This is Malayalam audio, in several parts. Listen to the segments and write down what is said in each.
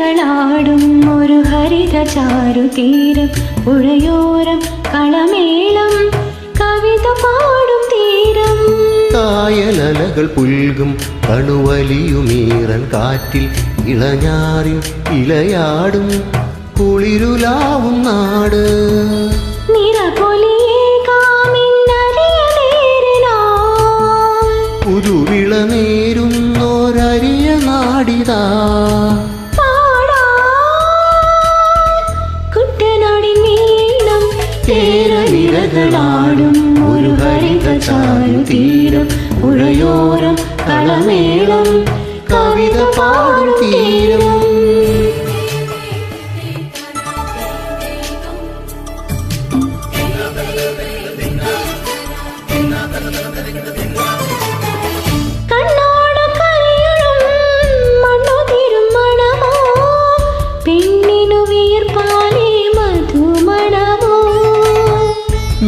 കായലലകളാടും ഒരു ഹരിത ചാരു തീരം. പുഴയോരം കളമേളം കവിത പാടും തീരം. കായലലകൾ പുൽകും കണുവലിയുമീറൻ കാറ്റിൽ ഇളഞ്ഞാറിൻ ഇലയാടും കുളിരുലാവും നാട്. പുതുവിള നേരുന്നോരരിയ നാടിതാ. നീളം കേരനിരകളാടും ഒരു ഹരിത ചാരുതീരം പുഴയോരം കളമേളം കവിത പാടും തീരം. കണ്ണോട്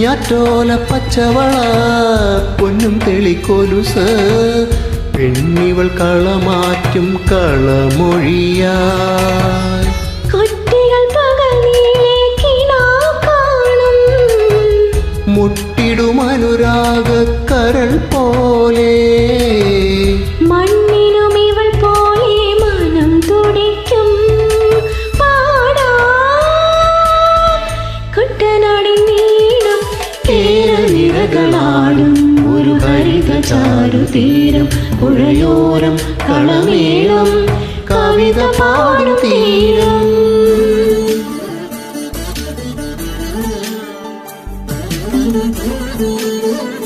ഞാറ്റോല പച്ചവള പൊന്നും തെളിക്കൊലുസ് പെണ്ണിവൾ കളമാറ്റും കളമൊഴിയാ മുട്ടിടും അനുരാഗ കരൾ പോലെ. കേരനിരകളാടും ഒരു ഹരിത ചാരുതീരം പുഴയോരം കളമേളം കവിത പാടും തീരം Thank you.